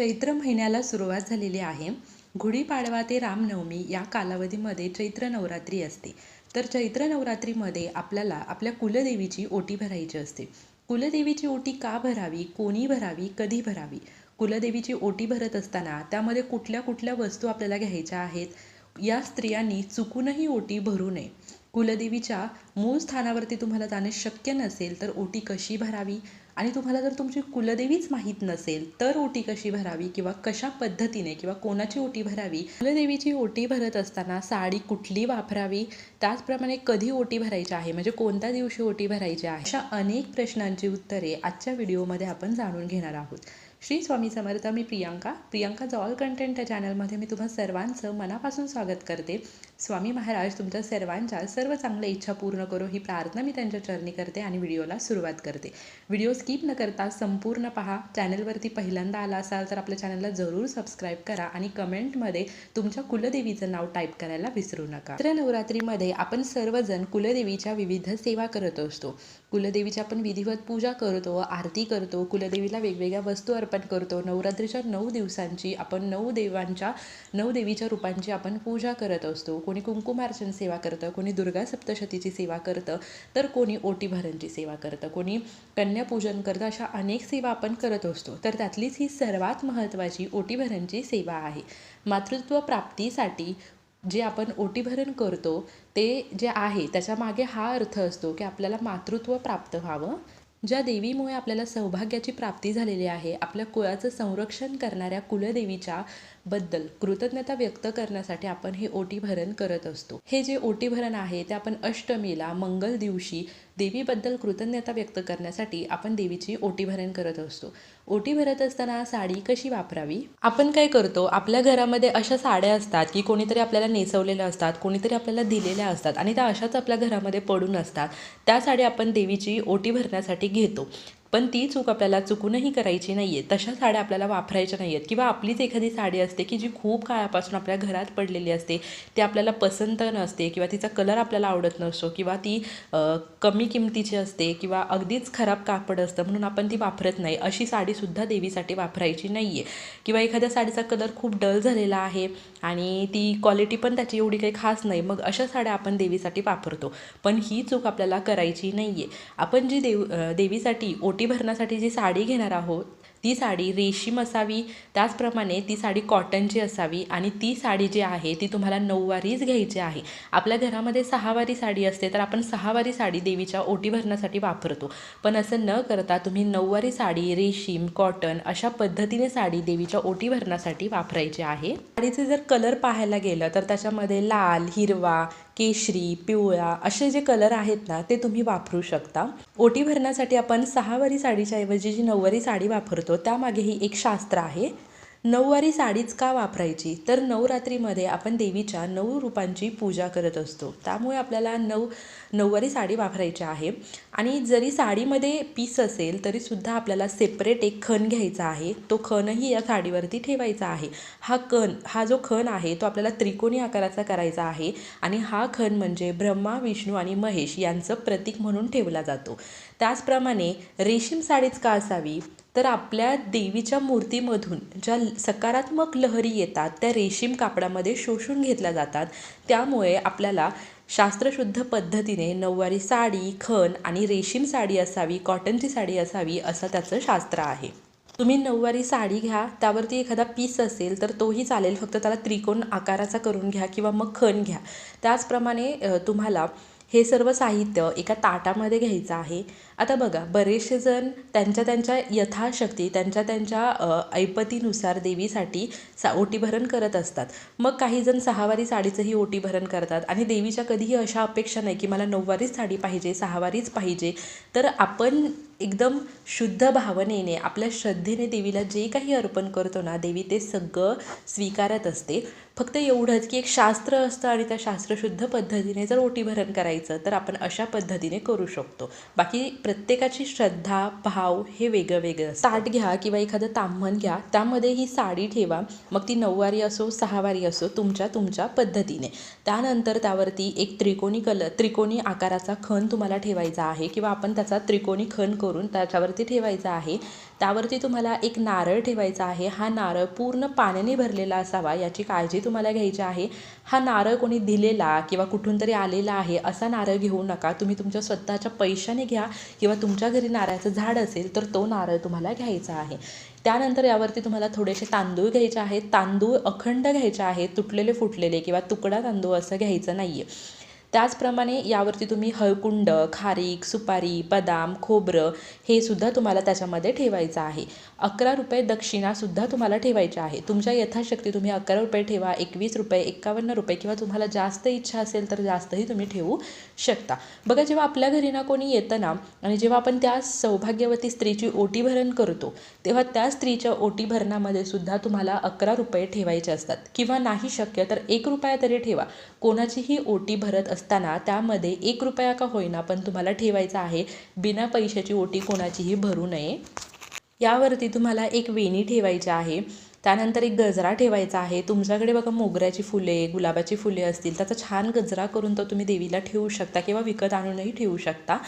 चैत्र महिन्याला सुरुवात झालेली आहे. गुढीपाडवा ते रामनवमी या कालावधीमध्ये चैत्र नवरात्री असते. तर चैत्र नवरात्रीमध्ये आपल्याला आपल्या कुलदेवीची ओटी भरायची असते. कुलदेवीची ओटी का भरावी? कोणी भरावी? कधी भरावी? कुलदेवीची ओटी भरत असताना त्यामध्ये कुठल्या कुठल्या वस्तू आपल्याला घ्यायच्या आहेत? या स्त्रियांनी चुकूनही ओटी भरू नये. कुलदेवीच्या मूळ स्थानावरती तुम्हाला जाणे शक्य नसेल तर ओटी कशी भरावी? आणि तुम्हाला जर तुमची कुलदेवीच माहीत नसेल तर ओटी कशी भरावी? किंवा कशा पद्धतीने किंवा कोणाची ओटी भरावी? कुलदेवीची ओटी भरत असताना साडी कुठली वापरावी? त्याचप्रमाणे कधी ओटी भरायची आहे? म्हणजे कोणत्या दिवशी ओटी भरायची आहे? अशा अनेक प्रश्नांची उत्तरे आजच्या व्हिडिओमध्ये आपण जाणून घेणार आहोत. श्री स्वामी समर्थ मी प्रियांका. प्रियांका जॉल कंटेंट या चॅनलमध्ये मी तुम्हा सर्वांचं मनापासून स्वागत करते. स्वामी महाराज तुमच्या सर्वांच्या सर्व चांगल्या इच्छा पूर्ण करो ही प्रार्थना मी त्यांच्या चरणी करते आणि व्हिडिओला सुरुवात करते. व्हिडिओ स्किप न करता संपूर्ण पहा. चॅनलवरती पहिल्यांदा आला असाल तर आपल्या चॅनलला जरूर सबस्क्राईब करा आणि कमेंटमध्ये तुमच्या कुलदेवीचं नाव टाईप करायला विसरू नका. तर नवरात्रीमध्ये आपण सर्वजण कुलदेवीच्या विविध सेवा करत असतो. कुलदेवीची आपण विधिवत पूजा करतो आरती करतो कुलदेवीला वेगवेगळ्या वस्तू अर्पण करतो. नवरात्रीच्या नऊ दिवसांची आपण नऊ देवांच्या नऊ देवीच्या रूपांची आपण पूजा करत असतो. कोणी कुंकुमार्चन सेवा करतं कोणी दुर्गा सप्तशतीची सेवा करतं तर कोणी ओटीभरणची सेवा करतं कोणी कन्यापूजन करतं अशा अनेक सेवा आपण करत असतो. तर त्यातलीच ही सर्वात महत्त्वाची ओटीभरणची सेवा आहे. मातृत्व प्राप्तीसाठी जे आपण ओटीभरण करतो ते जे आहे त्याच्यामागे हा अर्थ असतो की आपल्याला मातृत्व प्राप्त व्हावं. ज्या देवीमुळे आपल्याला सौभाग्याची प्राप्ती झालेली आहे आपल्या कुळाचं संरक्षण करणाऱ्या कुलदेवीच्या बद्दल कृतज्ञता व्यक्त करण्यासाठी आपण हे ओटीभरण करत असतो. हे जे ओटीभरण आहे ते आपण अष्टमीला मंगल दिवशी देवीबद्दल कृतज्ञता व्यक्त करण्यासाठी आपण देवीची ओटीभरण करत असतो. ओटी भरत असताना साडी कशी वापरावी? आपण काय करतो आपल्या घरामध्ये अशा साड्या असतात की कोणीतरी आपल्याला नेसवलेल्या असतात कोणीतरी आपल्याला दिलेल्या असतात आणि त्या अशाच आपल्या घरामध्ये पडून असतात. त्या साडी आपण देवीची ओटी भरण्यासाठी घेतो. पण ती चूक आपल्याला चुकूनही करायची नाही आहे तशा साड्या आपल्याला वापरायच्या नाही आहेत किंवा आपलीच एखादी साडी असते की जी खूप काळापासून आपल्या घरात पडलेली असते ती आपल्याला पसंत नसते किंवा तिचा कलर आपल्याला आवडत नसतो किंवा ती कमी किमतीची असते किंवा अगदीच खराब कापड असतं म्हणून आपण ती वापरत नाही. अशी साडीसुद्धा देवीसाठी वापरायची नाही आहे किंवा एखाद्या साडीचा कलर खूप डल झालेला आहे आणि ती क्वालिटी पण त्याची एवढी काही खास नाही मग अशा साड्या आपण देवीसाठी वापरतो. पण ही चूक आपल्याला करायची नाही आहे आपण जी देव देवीसाठी ओटी ओटी भरण्यासाठी जी साडी घेणार आहोत ती साडी रेशीम असावी त्याचप्रमाणे ती साडी कॉटनची असावी आणि ती साडी जी आहे ती तुम्हाला नऊवारीच घ्यायची आहे. आपल्या घरामध्ये सहावारी साडी असते तर आपण सहावारी साडी देवीच्या ओटी भरण्यासाठी वापरतो. पण असं न करता तुम्ही नऊवारी साडी रेशीम कॉटन अशा पद्धतीने साडी देवीच्या ओटी भरण्यासाठी वापरायची आहे. साडीचे जर कलर पाहायला गेलं तर त्याच्यामध्ये लाल हिरवा केशरी पिवळा असे जे कलर आहेत ना ते तुम्ही वापरू शकता. ओटी भरण्यासाठी आपण सहावारी साडीच्या ऐवजी जी नऊवारी साडी वापरतो त्यामागेही एक शास्त्र आहे. नऊवारी साडीच का वापरायची? तर नवरात्रीमध्ये आपण देवीच्या नऊ रूपांची पूजा करत असतो. त्यामुळे आपल्याला नऊ नऊवारी साडी वापरायची आहे. आणि जरी साडीमध्ये पीस असेल तरीसुद्धा आपल्याला सेपरेट एक खण घ्यायचा आहे. तो खणही या साडीवरती ठेवायचा आहे. हा कण हा जो खण आहे तो आपल्याला त्रिकोणी आकाराचा करायचा आहे. आणि हा खण म्हणजे ब्रह्मा विष्णू आणि महेश यांचं प्रतीक म्हणून ठेवला जातो. त्याचप्रमाणे रेशीम साडीच का असावी? तर आपल्या देवीच्या मूर्तीमधून ज्या सकारात्मक लहरी येतात त्या रेशीम कापडामध्ये शोषून घेतल्या जातात. त्यामुळे आपल्याला शास्त्रशुद्ध पद्धतीने नऊवारी साडी खण आणि रेशीम साडी असावी कॉटनची साडी असावी असं त्याचं शास्त्र आहे. तुम्ही नऊवारी साडी घ्या त्यावरती एखादा पीस असेल तर तोही चालेल. फक्त त्याला त्रिकोण आकाराचा करून घ्या किंवा मग खण घ्या. त्याचप्रमाणे तुम्हाला हे सर्व साहित्य एका ताटामध्ये घ्यायचं आहे. आता बघा बरेचसे जण त्यांच्या त्यांच्या यथाशक्ती त्यांच्या त्यांच्या ऐपतीनुसार देवीसाठी सा ओटीभरण करत असतात. मग काही जण सहावारी साडीचंही ओटीभरण करतात आणि देवीच्या कधीही अशा अपेक्षा नाही की मला नऊवारीच साडी पाहिजे सहावारीच पाहिजे. तर आपण एकदम शुद्ध भावनेने आपल्या श्रद्धेने देवीला जे काही अर्पण करतो ना देवी ते सगळं स्वीकारत असते. फक्त एवढंच की एक शास्त्र असतं आणि त्या शास्त्रशुद्ध पद्धतीने जर ओटीभरण करायचं तर आपण अशा पद्धतीने करू शकतो. बाकी प्रत्येकाची श्रद्धा भाव हे वेगळं वेगळं ताट घ्या किंवा एखादं ताम्हण घ्या त्यामध्ये ही साडी ठेवा. मग ती नऊवारी असो सहावारी असो तुमच्या तुमच्या पद्धतीने. त्यानंतर त्यावरती एक त्रिकोणी कलर त्रिकोणी आकाराचा खण तुम्हाला ठेवायचा आहे किंवा आपण त्याचा त्रिकोणी खण करून त्याच्यावरती ठेवायचा आहे. त्यावरती तुम्हाला एक नारळ ठेवायचा आहे. हा नारळ पूर्ण पाण्याने भरलेला असावा याची काळजी तुम्हाला घ्यायची आहे. हा नारळ कोणी दिलेला किंवा कुठून तरी आलेला आहे असा नारळ घेऊ नका. तुम्ही तुमच्या स्वतःच्या पैशाने घ्या किंवा तुमच्या घरी नारळाचं झाड असेल तर तो नारळ तुम्हाला घ्यायचा आहे. त्यानंतर यावरती तुम्हाला थोडेसे तांदूळ घ्यायचे आहेत. तांदूळ अखंड घ्यायचे आहेत. तुटलेले फुटलेले किंवा तुकडा तांदूळ असं घ्यायचं नाही आहे त्याचप्रमाणे यावरती तुम्ही हळकुंड खारीक सुपारी बदाम खोबरं हे सुद्धा तुम्हाला त्याच्यामध्ये ठेवायचं आहे. अकरा रुपये दक्षिणासुद्धा तुम्हाला ठेवायच्या आहे. तुमच्या यथाशक्ती तुम्ही अकरा रुपये ठेवा एकवीस रुपये एकावन्न रुपये किंवा तुम्हाला जास्त इच्छा असेल तर जास्तही तुम्ही ठेवू शकता. बघा जेव्हा आपल्या घरी ना कोणी येतं ना आणि जेव्हा आपण त्या सौभाग्यवती स्त्रीची ओटी भरण करतो तेव्हा त्या स्त्रीच्या ओटी भरणामध्ये सुद्धा तुम्हाला अकरा रुपये ठेवायचे असतात. किंवा नाही शक्य तर एक रुपया तरी ठेवा. कोणाचीही ओटी भरत असताना त्यामध्ये एक रुपया का होईना पण तुम्हाला ठेवायचा आहे. बिना पैशाची ओटी कोणाचीही भरू नये. यावरती तुम्हाला एक वेणी ठेवायची आहे. त्यानंतर एक गजरा ठेवायचा आहे. तुमच्याकडे बघा मोगऱ्याची फुले गुलाबाची फुले असतील. त्याचा छान गजरा करून तो तुम्ही देवीला ठेवू शकता किंवा विकत आणूनही ठेवू शकता.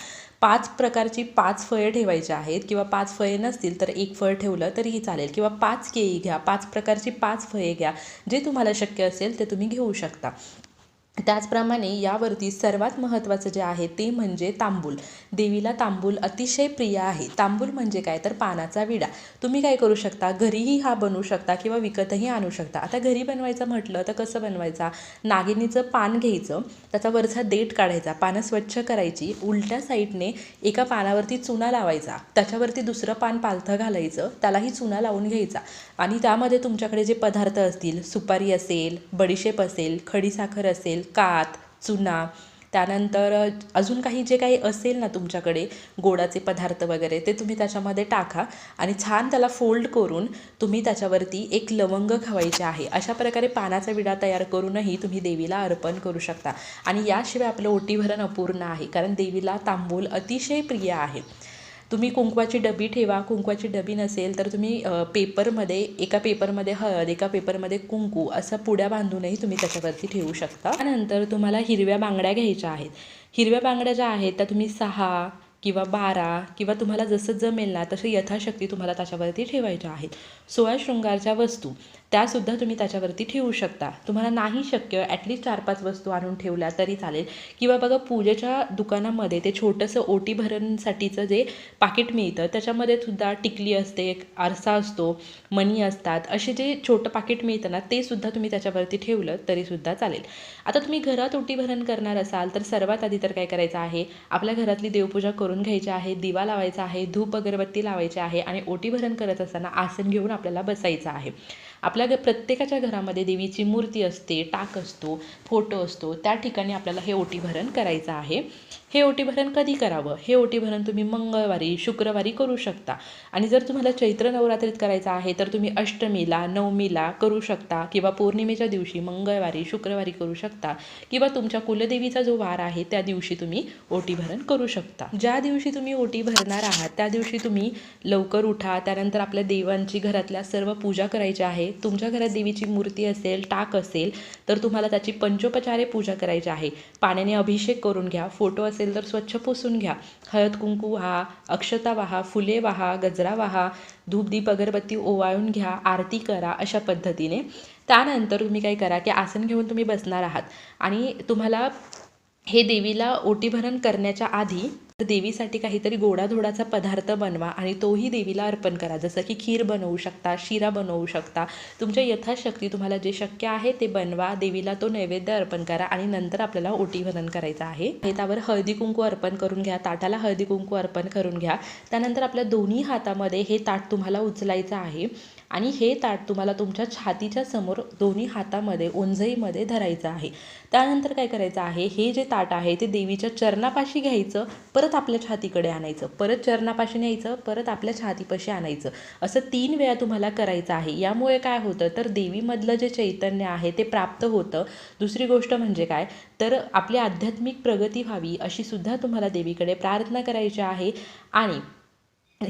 पाच प्रकारची पाच फळे ठेवायची आहेत. किंवा पाच फळे नसतील तर एक फळ ठेवलं तरीही चालेल. किंवा पाच केळी घ्या. पाच प्रकारची पाच फळे घ्या. जे तुम्हाला शक्य असेल ते तुम्ही घेऊ शकता. त्याचप्रमाणे यावरती सर्वात महत्त्वाचं जे आहे ते म्हणजे तांबूल. देवीला तांबूल अतिशय प्रिय आहे. तांबूल म्हणजे काय? तर पानाचा विडा. तुम्ही काय करू शकता? घरीही हा बनवू शकता किंवा विकतही आणू शकता. आता घरी बनवायचं म्हटलं तर कसं बनवायचा? नागिनीचं पान घ्यायचं. त्याचा वरचा देठ काढायचा. पानं स्वच्छ करायची. उलट्या साईडने एका पानावरती चुना लावायचा. त्याच्यावरती दुसरं पान पालथं घालायचं. त्यालाही चुना लावून घ्यायचा. आणि त्यामध्ये तुमच्याकडे जे पदार्थ असतील सुपारी असेल बडीशेप असेल खडीसाखर असेल कात चुना त्यानंतर अजून काही जे काही असेल ना तुमच्याकडे गोडाचे पदार्थ वगैरे ते तुम्ही त्याच्यामध्ये टाका आणि छान त्याला फोल्ड करून तुम्ही त्याच्यावरती एक लवंग खवायचे आहे. अशा प्रकारे पानाचा विडा तयार करूनही तुम्ही देवीला अर्पण करू शकता. आणि याशिवाय आपलं ओटीभरण अपूर्ण आहे कारण देवीला तांबूल अतिशय प्रिय आहे. तुम्ही कुंकवाची डबी ठेवा कुंकवाची डबी नसेल तर तुम्ही पेपरमध्ये एका पेपरमध्ये हळद एका पेपरमध्ये कुंकू असं पुड्या बांधूनही तुम्ही त्याच्यावरती ठेवू शकता. त्यानंतर तुम्हाला हिरव्या बांगड्या घ्यायच्या आहेत. हिरव्या बांगड्या ज्या आहेत त्या तुम्ही सहा किंवा बारा किंवा तुम्हाला जसं जमेल ना तसं यथाशक्ती तुम्हाला त्याच्यावरती ठेवायच्या आहेत. सोळा शृंगारच्या वस्तू. त्यासुद्धा तुम्ही त्याच्यावरती ठेवू शकता. तुम्हाला नाही शक्य ॲटलिस्ट चार पाच वस्तू आणून ठेवल्या तरी चालेल. किंवा बघा पूजेच्या दुकानामध्ये ते छोटंसं ओटी भरणसाठीचं जे पाकिट मिळतं त्याच्यामध्ये सुद्धा टिकली असते एक आरसा असतो मणी असतात असे जे छोटं पाकिट मिळतं ना ते सुद्धा तुम्ही त्याच्यावरती ठेवलं तरीसुद्धा चालेल. आता तुम्ही घरात ओटी भरण करणार असाल तर सर्वात आधी तर काय करायचं आहे आपल्या घरातली देवपूजा करून घ्यायची आहे दिवा लावायचा आहे धूप अगरबत्ती लावायची आहे आणि ओटी भरण करत असताना आसन घेऊन आपल्याला बसायचं आहे. आपल्या घ प्रत्येकाच्या घरामध्ये देवीची मूर्ती असते टाक असतो फोटो असतो त्या ठिकाणी आपल्याला हे ओटी भरण करायचं आहे. हे ओटीभरण कधी करावं? हे ओटीभरण तुम्ही मंगळवारी शुक्रवारी करू शकता. आणि जर तुम्हाला चैत्र नवरात्रीत करायचं आहे तर तुम्ही अष्टमीला नवमीला करू शकता किंवा पौर्णिमेच्या दिवशी मंगळवारी शुक्रवारी करू शकता किंवा तुमच्या कुलदेवीचा जो वार आहे त्या दिवशी तुम्ही ओटीभरण करू शकता. ज्या दिवशी तुम्ही ओटी भरणार आहात त्या दिवशी तुम्ही लवकर उठा. त्यानंतर आपल्या देवांची घरातल्या सर्व पूजा करायची आहे. तुमच्या घरात देवीची मूर्ती असेल टाक असेल तर तुम्हाला त्याची पंचोपचारे पूजा करायची आहे. पाण्याने अभिषेक करून घ्या. फोटो असेल असेल तर स्वच्छ पुसून घ्या. हळद कुंकू व्हा अक्षता वाहा फुले वाहा गजरा वाहा धूपदीप अगरबत्ती ओवाळून घ्या आरती करा अशा पद्धतीने. त्यानंतर तुम्ही काय करा की आसन घेऊन तुम्ही बसणार आहात. आणि तुम्हाला हे देवीला ओटीभरण करण्याच्या आधी तर देवीसाठी काहीतरी गोडाधोडाचा पदार्थ बनवा आणि तोही देवीला अर्पण करा. जसं की खीर बनवू शकता शिरा बनवू शकता. तुमच्या यथाशक्ती तुम्हाला जे शक्य आहे ते बनवा. देवीला तो नैवेद्य अर्पण करा आणि नंतर आपल्याला ओटी वनन करायचं आहे. त्यावर हळदी कुंकू अर्पण करून घ्या ताटाला हळदी कुंकू अर्पण करून घ्या. त्यानंतर आपल्या दोन्ही हातामध्ये हे ताट तुम्हाला उचलायचं आहे आणि हे ताट तुम्हाला तुमच्या छातीच्या समोर दोन्ही हातामध्ये ओंजईमध्ये धरायचं आहे. त्यानंतर काय करायचं आहे? हे जे ताट आहे ते देवीच्या चरणापाशी घ्यायचं. परत परत आपल्या छातीकडे आणायचं परत चरणापाशी न्यायचं परत आपल्या छातीपाशी आणायचं. असं तीन वेळा तुम्हाला करायचं आहे. यामुळे काय होतं? तर देवीमधलं जे चैतन्य आहे ते प्राप्त होतं. दुसरी गोष्ट म्हणजे काय? तर आपली आध्यात्मिक प्रगती व्हावी अशी सुद्धा तुम्हाला देवीकडे प्रार्थना करायची आहे. आणि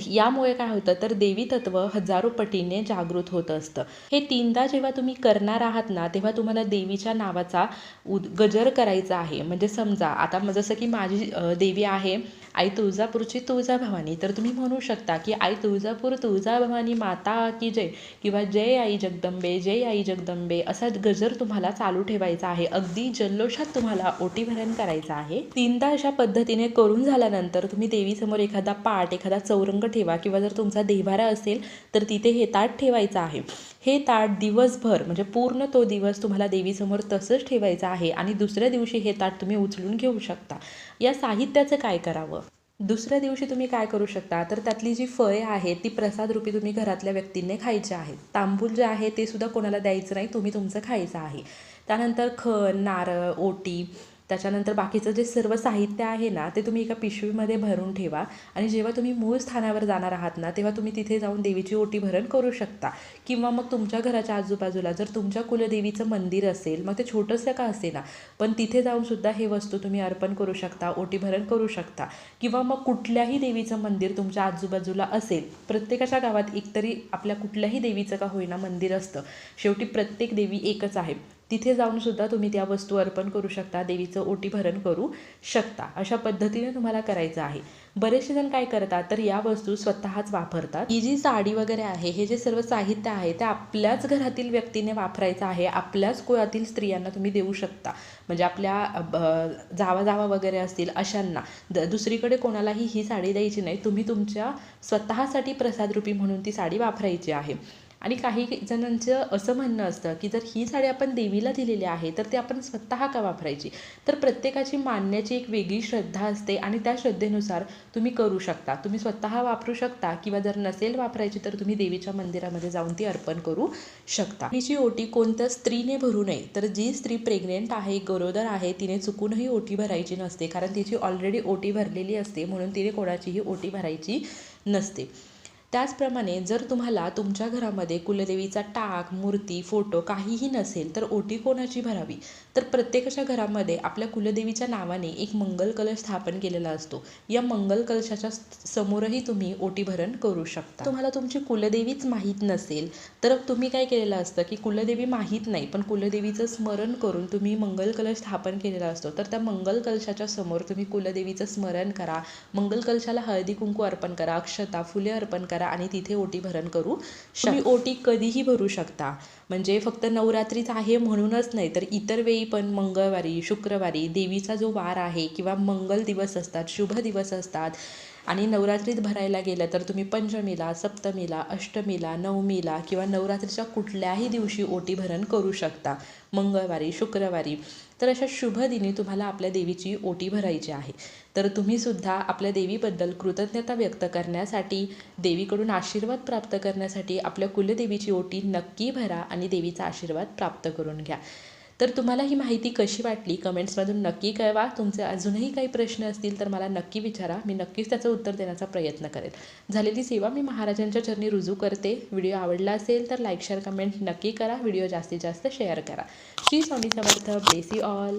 यामुळे काय होतं तर देवी तत्व हजारो पटीने जागृत होत असतं. हे तीनदा जेव्हा तुम्ही करणार आहात ना तेव्हा तुम्हाला देवीच्या नावाचा उद गजर करायचा आहे. म्हणजे समजा आता जसं की माझी देवी आहे आई तुळजापूरची तुळजाभवानी. तर तुम्ही म्हणू शकता की आई तुळजापूर तुळजाभवानी माता की जय किंवा जय आई जगदंबे जय आई जगदंबे असा गजर तुम्हाला चालू ठेवायचा आहे. अगदी जल्लोषात तुम्हाला ओटीभरण करायचं आहे. तीनदा अशा पद्धतीने करून झाल्यानंतर तुम्ही देवीसमोर एखादा पाठ एखादा चौरंग ठेवा किंवा जर तुमचा देव्हारा असेल तर तिथे हे ताट ठेवायचं आहे. हे ताट दिवसभर म्हणजे पूर्ण तो दिवस तुम्हाला देवीसमोर तसंच ठेवायचं आहे आणि दुसऱ्या दिवशी हे ताट तुम्ही उचलून घेऊ शकता. या साहित्याचं काय करावं? दुसऱ्या दिवशी तुम्ही काय करू शकता? तर त्यातली जी फळे आहेत ती प्रसाद रूपी तुम्ही घरातल्या व्यक्तींनी खायची आहेत. तांबूल जे आहे ते सुद्धा कोणाला द्यायचं नाही तुम्ही तुमचं खायचं आहे. त्यानंतर खण नारळ ओटी त्याच्यानंतर बाकीचं जे सर्व साहित्य आहे ना ते तुम्ही एका पिशवीमध्ये भरून ठेवा. आणि जेव्हा तुम्ही मूळ स्थानावर जाणार आहात ना तेव्हा तुम्ही तिथे जाऊन देवीची ओटी भरण करू शकता. किंवा मग तुमच्या घराच्या आजूबाजूला जर तुमच्या कुलदेवीचं मंदिर असेल मग ते छोटंसं का असेना पण तिथे जाऊनसुद्धा हे वस्तू तुम्ही अर्पण करू शकता ओटीभरण करू शकता. किंवा मग कुठल्याही देवीचं मंदिर तुमच्या आजूबाजूला असेल प्रत्येकाच्या गावात एकतरी आपल्या कुठल्याही देवीचं का होईना मंदिर असतं. शेवटी प्रत्येक देवी एकच आहे. तिथे जाऊन सुद्धा तुम्ही त्या वस्तू अर्पण करू शकता देवीचं ओटी भरण करू शकता. अशा पद्धतीने तुम्हाला करायचं आहे. बरेचसे जण काय करतात तर या वस्तू स्वतःच वापरतात. ही जी साडी वगैरे आहे हे जे सर्व साहित्य आहे ते आपल्याच घरातील व्यक्तीने वापरायचं आहे आपल्याच कुळातील स्त्रियांना तुम्ही देऊ शकता. म्हणजे आपल्या जावा जावा वगैरे असतील अशांना. द दुसरीकडे कोणालाही ही साडी द्यायची नाही. तुम्ही तुमच्या स्वतःसाठी प्रसादरूपी म्हणून ती साडी वापरायची आहे. आणि काही जणांचं असं म्हणणं असतं की जर ही साडी आपण देवीला दिलेली आहे तर ते आपण स्वतः का वापरायची? तर प्रत्येकाची मानण्याची एक वेगळी श्रद्धा असते आणि त्या श्रद्धेनुसार तुम्ही करू शकता. तुम्ही स्वतः वापरू शकता किंवा जर नसेल वापरायची तर तुम्ही देवीच्या मंदिरामध्ये जाऊन ती अर्पण करू शकता. हिची ओटी कोणत्या स्त्रीने भरू नये? तर जी स्त्री प्रेग्नेंट आहे गरोदर आहे तिने चुकूनही ओटी भरायची नसते कारण तिची ऑलरेडी ओटी भरलेली असते म्हणून तिने कोणाचीही ओटी भरायची नसते. त्याचप्रमाणे जर तुम्हाला तुमच्या घरामध्ये कुलदेवीचा टाक मूर्ती फोटो काहीही नसेल तर ओटी कोणाची भरावी? तर प्रत्येकाच्या घरामध्ये आपल्या कुलदेवीच्या नावाने एक मंगल कलश स्थापन केलेला असतो. या मंगल कलशाच्या समोरही तुम्ही ओटीभरण करू शकता. तुम्हाला तुमची कुलदेवीच माहीत नसेल तर तुम्ही काय केलेलं असतं की कुलदेवी माहीत नाही पण कुलदेवीचं स्मरण करून तुम्ही मंगल कलश स्थापन केलेला असतो. तर त्या मंगल कलशाच्या समोर तुम्ही कुलदेवीचं स्मरण करा. मंगल कलशाला हळदी कुंकू अर्पण करा अक्षता फुले अर्पण करा. आणि तिथे ओटी भरण करू. तुम्ही ओटी कधीही भरू शकता म्हणजे फक्त नवरात्रीच आहे म्हणूनच नाही तर इतर वेळी पण मंगळवारी शुक्रवारी देवीचा जो वार आहे किंवा मंगल दिवस असतात शुभ दिवस असतात आणि नवरात्रीत भरायला गेलं तर तुम्ही पंचमीला सप्तमीला अष्टमीला नवमीला किंवा नवरात्रीच्या कुठल्याही दिवशी ओटी भरण करू शकता. मंगळवारी शुक्रवारी. तर अशा शुभ दिनी तुम्हाला आपल्या देवीची ओटी भरायची आहे. तर तुम्ही सुद्धा आपल्या देवीबद्दल कृतज्ञता व्यक्त करण्यासाठी देवीकडून आशीर्वाद प्राप्त करण्यासाठी आपल्या कुलदेवीची ओटी नक्की भरा आणि देवीचा आशीर्वाद प्राप्त करून घ्या. तर तुम्हाला ही माहिती कशी वाटली? कमेंट्समधून नक्की कळवा. तुमचे अजूनही काही प्रश्न असतील तर मला नक्की विचारा. मी नक्कीच त्याचं उत्तर देण्याचा प्रयत्न करेल. झालेली सेवा मी महाराजांच्या चरणी रुजू करते. व्हिडिओ आवडला असेल तर लाईक शेअर कमेंट नक्की करा. व्हिडिओ जास्तीत जास्त शेअर करा. श्री स्वामी समर्थ. ब्लेसी ऑल.